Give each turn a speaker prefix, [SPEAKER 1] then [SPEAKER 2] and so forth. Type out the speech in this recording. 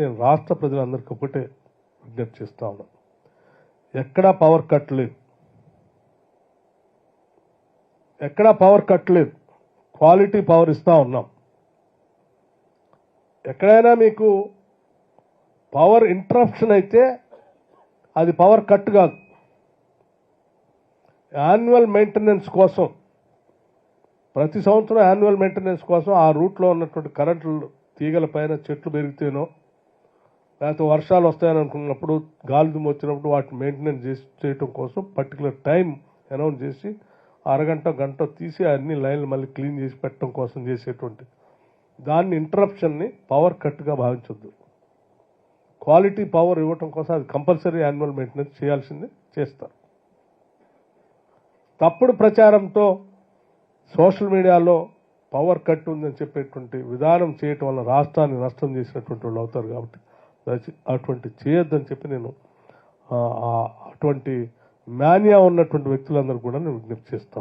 [SPEAKER 1] నేను రాష్ట్ర ప్రజలందరికీ ఒకటే విజ్ఞప్తి చేస్తా ఉన్నాం. ఎక్కడా పవర్ కట్ లేదు. ఎక్కడా పవర్ కట్ లేదు. క్వాలిటీ పవర్ ఇస్తా ఉన్నాం. ఎక్కడైనా మీకు పవర్ ఇంటరప్షన్ అయితే అది పవర్ కట్ కాదు. యాన్యువల్ మెయింటెనెన్స్ కోసం ప్రతి సంవత్సరం యాన్యువల్ మెయింటెనెన్స్ కోసం ఆ రూట్లో ఉన్నటువంటి కరెంట్లు తీగల పైన చెట్లు పెరిగితేనో లేకపోతే వర్షాలు వస్తాయని అనుకున్నప్పుడు గాలి దుమ్ము వచ్చినప్పుడు వాటిని మెయింటెనెన్స్ చేసి చేయటం కోసం పర్టికులర్ టైం అనౌన్స్ చేసి అరగంట గంట తీసి అన్ని లైన్లు మళ్ళీ క్లీన్ చేసి పెట్టడం కోసం చేసేటువంటి దాన్ని ఇంటరప్షన్ని పవర్ కట్గా భావించొద్దు. క్వాలిటీ పవర్ ఇవ్వటం కోసం అది కంపల్సరీ యాన్యువల్ మెయింటెనెన్స్ చేయాల్సిందే చేస్తారు. తప్పుడు ప్రచారంతో సోషల్ మీడియాలో పవర్ కట్ ఉందని చెప్పేటువంటి విధానం చేయటం వల్ల రాష్ట్రాన్ని నష్టం చేసినటువంటి వాళ్ళు అవుతారు కాబట్టి అటువంటి చేయొద్దని చెప్పి నేను ఆ, అటువంటి మాన్యా ఉన్నటువంటి వ్యక్తులందరూ కూడా నేను విజ్ఞప్తి చేస్తాను